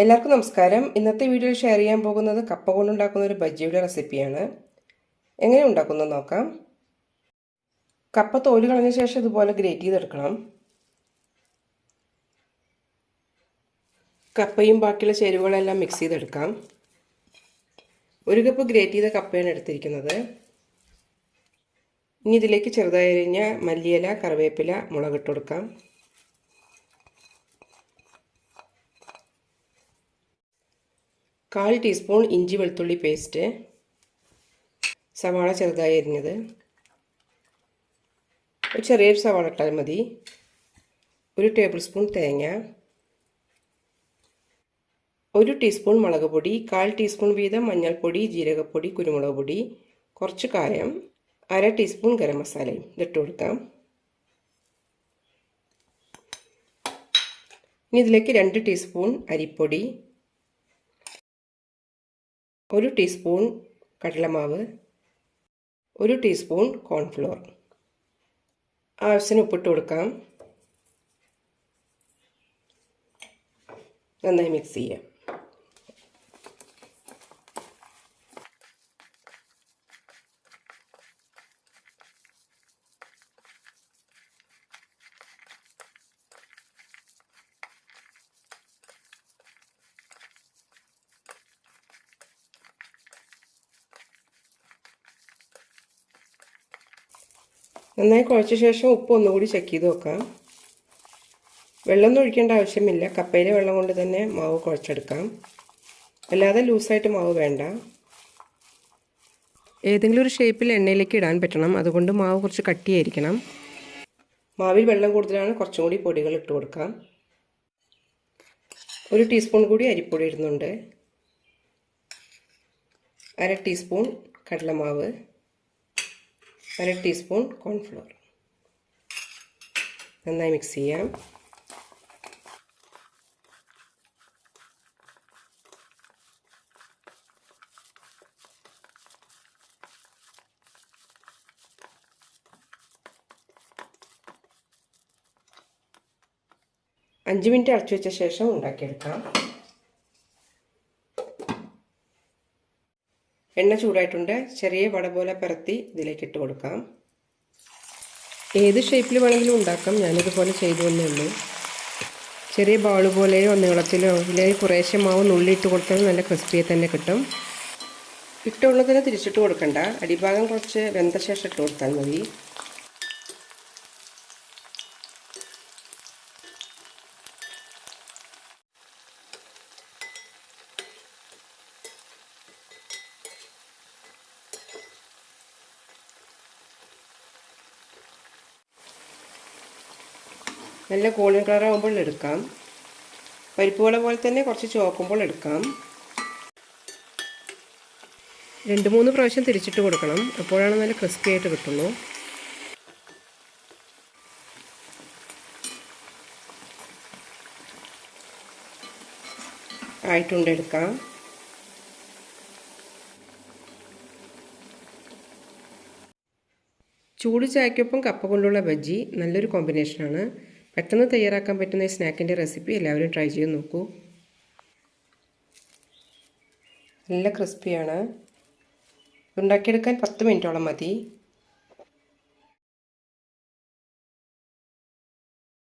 എല്ലാവർക്കും നമസ്കാരം. ഇന്നത്തെ വീഡിയോയിൽ ഷെയർ ചെയ്യാൻ പോകുന്നത് കപ്പ കൊണ്ടുണ്ടാക്കുന്ന ഒരു ബജ്ജിയുടെ റെസിപ്പിയാണ് എങ്ങനെ ഉണ്ടാക്കുന്നത് നോക്കാം. കപ്പ തോൽ കളഞ്ഞ ശേഷം ഇതുപോലെ ഗ്രേറ്റ് ചെയ്തെടുക്കണം. കപ്പയും ബാക്കിയുള്ള ചേരുവകളെല്ലാം മിക്സ് ചെയ്തെടുക്കാം. ഒരു കപ്പ് ഗ്രേറ്റ് ചെയ്ത കപ്പയാണ് എടുത്തിരിക്കുന്നത്. ഇനി ഇതിലേക്ക് ചെറുതായി അരിഞ്ഞ മല്ലിയില കറിവേപ്പില മുളകിട്ട് കൊടുക്കാം. കാൽ ടീസ്പൂൺ ഇഞ്ചി വെളുത്തുള്ളി പേസ്റ്റ്. സവാള ചെറുതായി അരിഞ്ഞത്. ഒരു ചെറിയൊരു സവാള ഇട്ടാൽ മതി. ഒരു ടേബിൾ സ്പൂൺ തേങ്ങ. ഒരു ടീസ്പൂൺ മുളക് പൊടി കാൽ ടീസ്പൂൺ വീതം മഞ്ഞൾപ്പൊടി ജീരകപ്പൊടി കുരുമുളക് പൊടി കുറച്ച് കായം അര ടീസ്പൂൺ ഗരം മസാലയും ഇതിട്ട് കൊടുക്കാം. ഇനി ഇതിലേക്ക് രണ്ട് ടീസ്പൂൺ അരിപ്പൊടി ഒരു ടീസ്പൂൺ കടലമാവ് ഒരു ടീസ്പൂൺ കോൺഫ്ലോർ. ആവശ്യത്തിന് ഉപ്പിട്ട് കൊടുക്കാം. നന്നായി മിക്സ് ചെയ്യാം. നന്നായി കുഴച്ച ശേഷം ഉപ്പ് ഒന്നുകൂടി ചെക്ക് ചെയ്ത് നോക്കാം വെള്ളമൊന്നും ഒഴിക്കേണ്ട ആവശ്യമില്ല. കപ്പയിലെ വെള്ളം കൊണ്ട് തന്നെ മാവ് കുഴച്ചെടുക്കാം. അല്ലാതെ ലൂസായിട്ട് മാവ് വേണ്ട. ഏതെങ്കിലും ഒരു ഷേപ്പിൽ എണ്ണയിലേക്ക് ഇടാൻ പറ്റണം. അതുകൊണ്ട് മാവ് കുറച്ച് കട്ടിയായിരിക്കണം. മാവിൽ വെള്ളം കൂടുതലാണ്. കുറച്ചും കൂടി പൊടികൾ ഇട്ട് കൊടുക്കാം. ഒരു ടീസ്പൂൺ കൂടി അരിപ്പൊടി ഇടുന്നുണ്ട്. അര ടീസ്പൂൺ കടലമാവ്. അര ടീസ്പൂൺ കോൺഫ്ലോർ. നന്നായി മിക്സ് ചെയ്യാം. അഞ്ച് മിനിറ്റ് അടച്ചു വെച്ച ശേഷം ഉണ്ടാക്കിയെടുക്കാം. എണ്ണ ചൂടായിട്ടുണ്ട്. ചെറിയ വട പോലെ പരത്തി ഇതിലേക്ക് ഇട്ട് കൊടുക്കാം. ഏത് ഷേപ്പിൽ വേണമെങ്കിലും ഉണ്ടാക്കാം. ഞാനിതുപോലെ ചെയ്തു തന്നേ ഉള്ളൂ. ചെറിയ ബോൾ പോലെയോ നീളത്തിലോ ഇല്ലെങ്കിൽ കുറേശ്ശെ മാവ് നുള്ളിയിട്ട് കൊടുത്താൽ നല്ല ക്രിസ്പിയെ തന്നെ കിട്ടും. ഇട്ടുള്ളതിനെ തിരിച്ചിട്ട് കൊടുക്കണ്ട. അടിഭാഗം കുറച്ച് വെന്ത ശേഷം ഇട്ട് കൊടുത്താൽ മതി. നല്ല ഗോൾഡൻ കളർ ആകുമ്പോൾ എടുക്കാം. പരിപ്പ് പോലെ തന്നെ കുറച്ച് ചുവക്കുമ്പോൾ എടുക്കാം. രണ്ട് മൂന്ന് പ്രാവശ്യം തിരിച്ചിട്ട് കൊടുക്കണം. അപ്പോഴാണ് നല്ല ക്രിസ്പി ആയിട്ട് കിട്ടുള്ളൂ. ആയിട്ടുണ്ട് എടുക്കാം. ചൂട് ചായക്കൊപ്പം കപ്പ കൊണ്ടുള്ള ബജ്ജി നല്ലൊരു കോമ്പിനേഷനാണ് പെട്ടെന്ന് തയ്യാറാക്കാൻ പറ്റുന്ന ഈ സ്നാക്കിന്റെ റെസിപ്പി എല്ലാവരും ട്രൈ ചെയ്ത് നോക്കൂ. നല്ല ക്രിസ്പിയാണ്. ഉണ്ടാക്കിയെടുക്കാൻ പത്ത് മിനിറ്റോളം മതി.